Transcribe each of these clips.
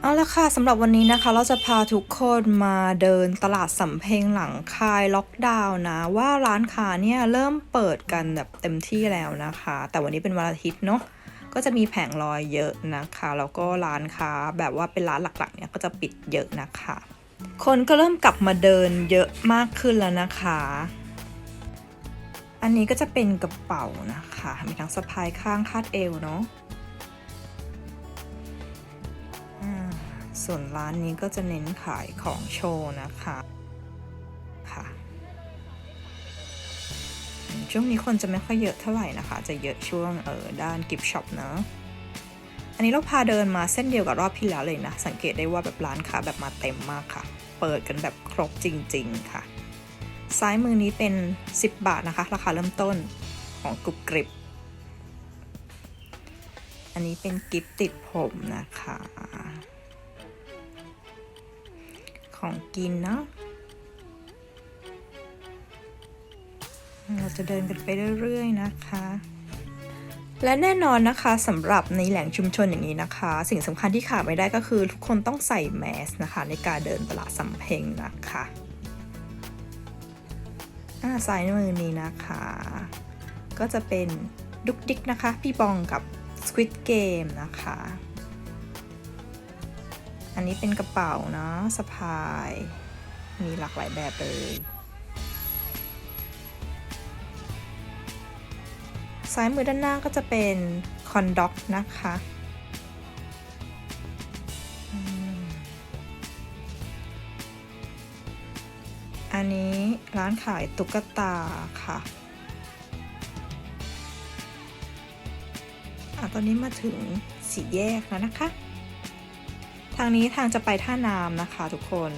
เอาละค่ะสำหรับวันนี้นะคะ เราจะพาทุกคนมาเดินตลาดสำเพ็งหลังคายล็อกดาวน์นะ ว่าร้านค้าเนี่ยเริ่มเปิดกันแบบเต็มที่แล้วนะคะ แต่วันนี้เป็นวันอาทิตย์เนาะก็จะมีแผงลอยเยอะนะคะ แล้วก็ร้านค้าแบบว่าเป็นร้านหลักๆเนี่ยก็จะปิดเยอะนะคะ คนก็เริ่มกลับมาเดินเยอะมากขึ้นแล้วนะคะ อันนี้ก็จะเป็นกระเป๋านะคะ มีทั้งสะพายข้างคาดเอวเนาะส่วนร้านนี้ก็จะเน้นขายของโชว์นะคะค่ะช่วงนี้คนจะไม่ค่อยเยอะเท่าไหร่นะคะ จะเยอะช่วงเออด้านกิฟช็อปเนอะอันนี้เราพาเดินมาเส้นเดียวกับรอบที่แล้วเลยนะ สังเกตได้ว่าแบบร้านค้าแบบมาเต็มมากค่ะ เปิดกันแบบครบจริง ๆ ค่ะ ซ้ายมือนี้เป็น 10 บาทนะคะ ราคาเริ่มต้นของกรุบกริบ อันนี้เป็นกิฟติดผมนะคะ ของกินเนาะเราจะเดินกันไปเรื่อยๆนะคะ และแน่นอนนะคะสำหรับในแหล่งชุมชนอย่างนี้นะคะ สิ่งสำคัญที่ขาดไม่ได้ก็คือทุกคนต้องใส่แมสนะคะ ในการเดินตลาดสำเพ็งนะคะ ซ้ายมือนี้นะคะ ก็จะเป็นดุกดิกนะคะ พี่บองกับ Squid Game นะคะ อันนี้เป็นกระเป๋าเนาะสะพาย มีหลากหลายแบบเลย ซ้ายมือด้านหน้าก็จะเป็นคอนด็อกนะคะ อันนี้ร้านขายตุ๊กตาค่ะอะตอนนี้มาถึงสี่แยกแล้วนะคะ ทางนี้ทางจะไปท่าน้ำนะคะทุกคน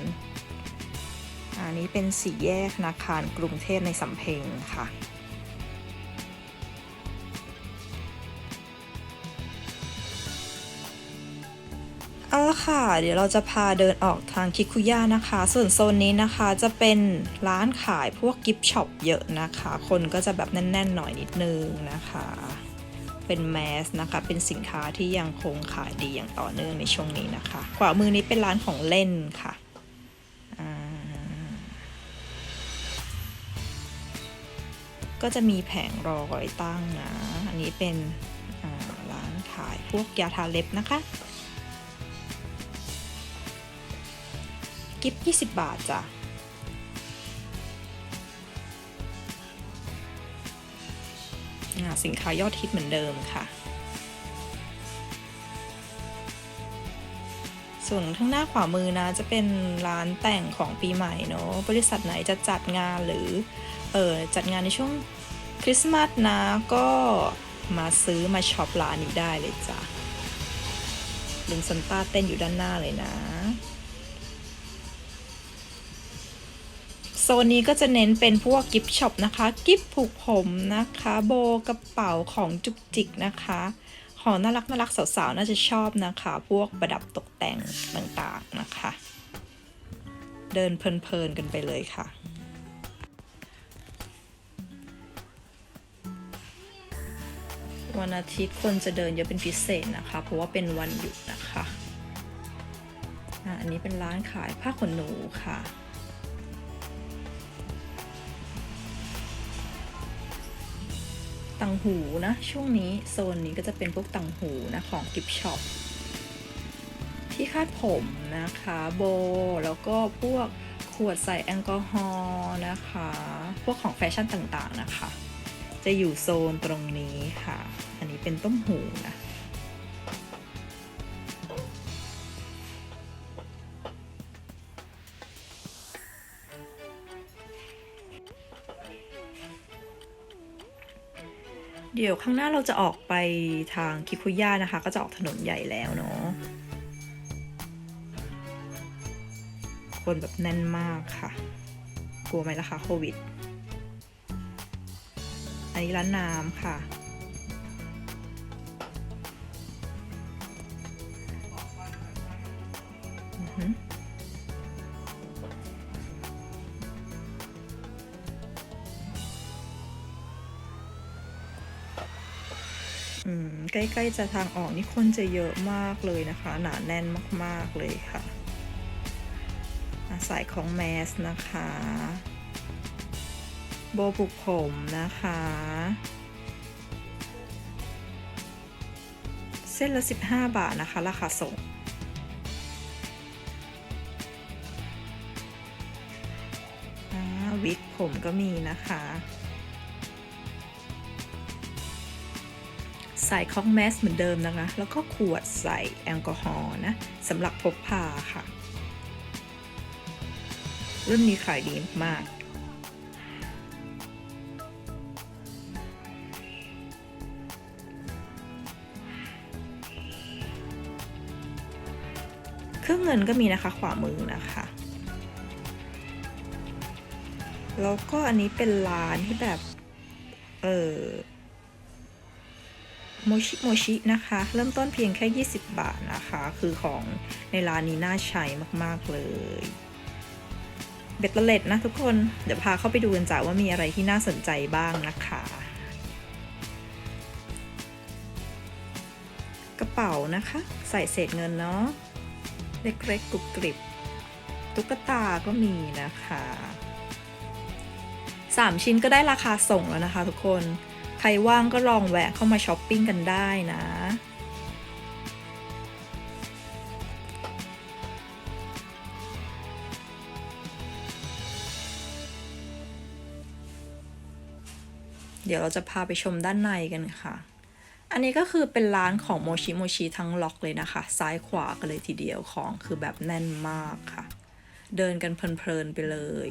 อันนี้เป็นสี่แยกธนาคารกรุงเทพในสำเพ็งค่ะ เอาละค่ะ เดี๋ยวเราจะพาเดินออกทางคิคุย่านะคะ ส่วนโซนนี้นะคะจะเป็นร้านขายพวกกิฟต์ช็อปเยอะนะคะ คนก็จะแบบแน่น ๆ หน่อยนิดนึงนะคะ เป็นแมสนะคะ เป็นสินค้าที่ยังคงขายดีอย่างต่อเนื่องในช่วงนี้นะคะ ขวามือนี้เป็นร้านของเล่นค่ะก็จะมีแผงรอยตั้งนะ อันนี้เป็นร้านขายพวกยาทาเล็บนะคะ กิฟต์20 บาทจ้ะสินค้ายอดฮิตเหมือนเดิมค่ะ ส่วนข้างหน้าขวามือนะจะเป็นร้านแต่งของปีใหม่เนาะบริษัทไหนจะจัดงานหรือเออจัดงานในช่วงคริสต์มาสนะก็มาซื้อมาช็อปร้านนี้ได้เลยจ้ะลุงซันต้าเต้นอยู่ด้านหน้าเลยนะ โซนนี้ก็จะเน้นเป็นพวกกิฟต์ช็อปนะคะ กิฟต์ผูกผมนะคะ โบกระเป๋าของจุกจิกนะคะ ของน่ารักน่ารักสาวๆ น่าจะชอบนะคะ พวกประดับตกแต่งต่างๆนะคะ เดินเพลินๆกันไปเลยค่ะวันอาทิตย์คนจะเดินเยอะเป็นพิเศษนะคะ เพราะว่าเป็นวันหยุดนะคะ อันนี้เป็นร้านขายผ้าขนหนูค่ะ ต่างหูนะ ช่วงนี้โซนนี้ก็จะเป็นพวกต่างหูนะของกิฟช็อปที่คาดผมนะคะโบ แล้วก็พวกขวดใส่แอลกอฮอล์นะคะ พวกของแฟชั่นต่างๆนะคะ จะอยู่โซนตรงนี้ค่ะ อันนี้เป็นต้มหูนะ เดี๋ยวข้างหน้าเราจะออกไปทางคิคุย่านะคะ ก็จะออกถนนใหญ่แล้วเนาะคนแบบแน่นมากค่ะ กลัวไหมล่ะคะโควิด อันนี้ร้านน้ำค่ะ ใกล้ๆจะทางออกนี่คนจะเยอะมากเลยนะคะ หนาแน่นมากๆเลยค่ะสายของแมสนะคะ โบปลุกผมนะคะ เส้นละ 15 บาทนะคะ ราคาส่งวิกผมก็มีนะคะ ใส่คองแมสเหมือนเดิมนะคะ แล้วก็ขวดใส่แอลกอฮอล์นะสำหรับพกพาค่ะ รุ่นนี้ขายดีมากเครื่องเงินก็มีนะคะขวามือนะคะ แล้วก็อันนี้เป็นร้านที่แบบ เออ โมชิโมชินะคะ เริ่มต้นเพียงแค่ 20 บาทนะคะ คือของในร้านนี้น่าใช้มาก ๆ เลยเบ็ดเตล็ดนะทุกคน เดี๋ยวพาเข้าไปดูกันจ้าว่ามีอะไรที่น่าสนใจบ้างนะคะ กระเป๋านะคะ ใส่เศษเงินเนาะ เล็กๆกรุบกริบ ตุ๊กตาก็มีนะคะ 3 ชิ้นก็ได้ราคาส่งแล้วนะคะทุกคน รว่างก็ลองแวะเข้ามาช้อปปิ้งกันได้นะเดี๋ยวเราจะพาไปชมด้านในกันค่ะ อันนี้ก็คือเป็นร้านของโมชิโมชิทั้งล็อกเลยนะคะ ซ้ายขวากันเลยทีเดียวของคือแบบแน่นมากค่ะ เดินกันเพลินๆไปเลย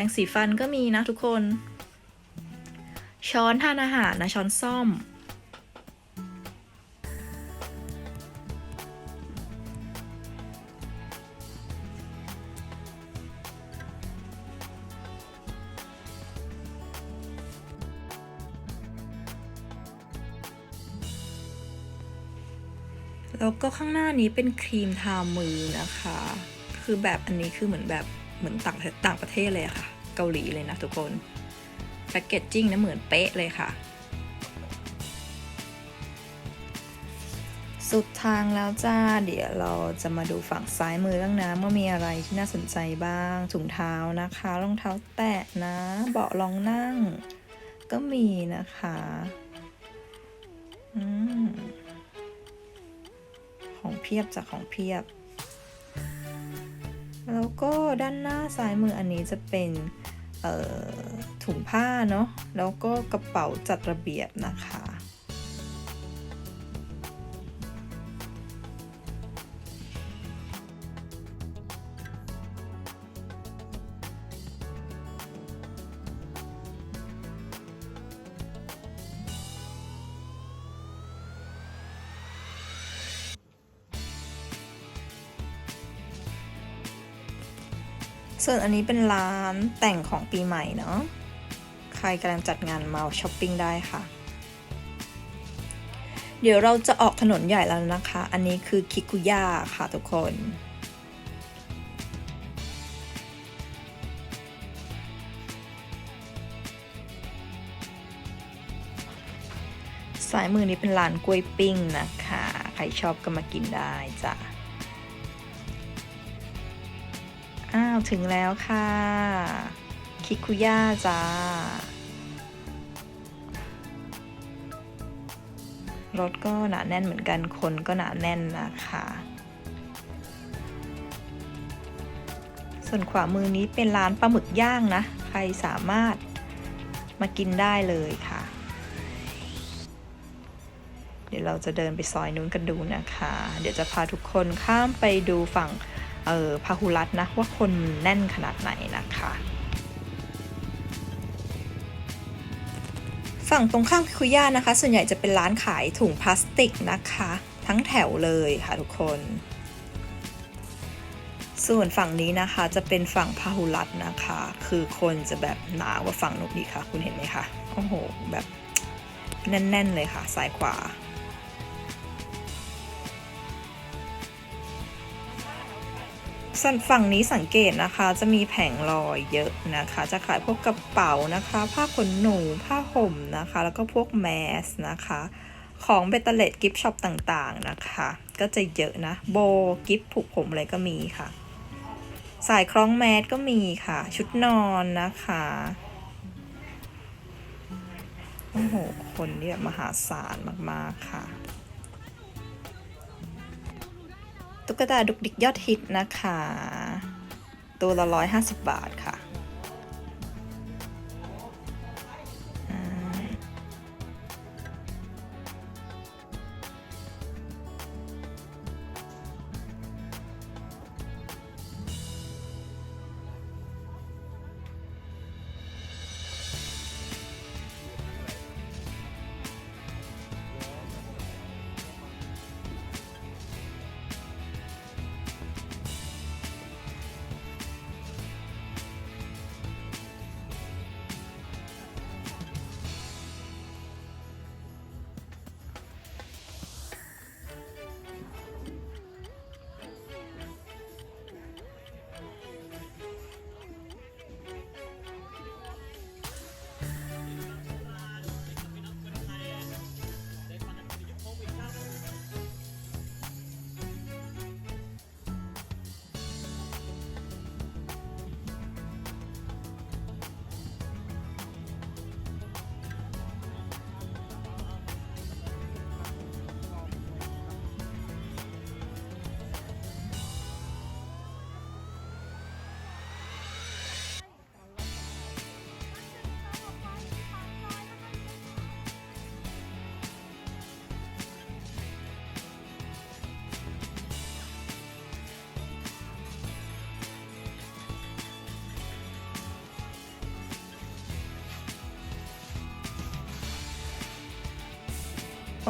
รงสีฟันก็มีนะทุกคน ช้อนทานอาหารนะช้อนซ่อม แล้วก็ข้างหน้านี้เป็นครีมทามือนะคะ คือแบบอันนี้คือเหมือนแบบเหมือนต่างต่างประเทศเลยค่ะ เกาหลีเลยนะทุกคนแพคเกจจิ้งนะเหมือนเป๊ะเลยค่ะ สุดทางแล้วจ้า เดี๋ยวเราจะมาดูฝั่งซ้ายมือบ้างนะว่ามีอะไรที่น่าสนใจบ้าง ถุงเท้านะคะรองเท้าแตะนะ เบาะรองนั่ง ก็มีนะคะอของเพียบจากของเพียบ แล้วก็ด้านหน้าซ้ายมืออันนี้จะเป็น ถุงผ้าเนาะแล้วก็กระเป๋าจัดระเบียบนะคะ ส่วนอันนี้เป็นร้านแต่งของปีใหม่เนาะ ใครกำลังจัดงานมาช้อปปิ้งได้ค่ะ เดี๋ยวเราจะออกถนนใหญ่แล้วนะคะ อันนี้คือคิคุย่าค่ะทุกคนสายมือนี้เป็นร้านกล้วยปิ้งนะคะ ใครชอบก็มากินได้จ้ะาวถึงแล้วค่ะ คิคุย่าจ้ารถก็หนาแน่นเหมือนกัน คนก็หนาแน่นนะคะ ส่วนขวามือนี้เป็นร้านปลาหมึกย่างนะ ใครสามารถมากินได้เลยค่ะ เดี๋ยวเราจะเดินไปซอยนู้นกันดูนะคะ เดี๋ยวจะพาทุกคนข้ามไปดูฝั่ง เออพาหุรัตนะว่าคนแน่นขนาดไหนนะคะฝั่งตรงข้ามคิคุย่านะคะ ส่วนใหญ่จะเป็นร้านขายถุงพลาสติกนะคะ ทั้งแถวเลยค่ะทุกคน ส่วนฝั่งนี้นะคะจะเป็นฝั่งพาหุรัตนะคะ คือคนจะแบบหนากว่าฝั่งนู้นดีค่ะ คุณเห็นไหมคะโอ้โหแบบแน่น ๆ เลยค่ะซ้ายขวา ส่วนฝั่งนี้สังเกตนะคะ จะมีแผงลอยเยอะนะคะ จะขายพวกกระเป๋านะคะ ผ้าขนหนู ผ้าห่มนะคะ แล้วก็พวกแมสนะคะ ของเบตเตเลตกิฟช็อปต่างๆนะคะ ก็จะเยอะนะ โบกิฟผูกผมอะไรก็มีค่ะ สายคล้องแมสก็มีค่ะ ชุดนอนนะคะโอ้โห คนเนี่ยมหาศาลมาก ๆ ค่ะ ตุ๊กตาดุกดิกยอดฮิตนะคะ ตัวละ 150 บาทค่ะ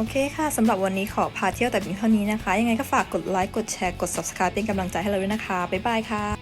โอเคค่ะ สำหรับวันนี้ขอพาเที่ยวแต่เพียงเท่านี้นะคะ ยังไงก็ฝากกดไลค์ กดแชร์ กด subscribe เป็นกำลังใจให้เราด้วยนะคะ บ๊ายบายค่ะ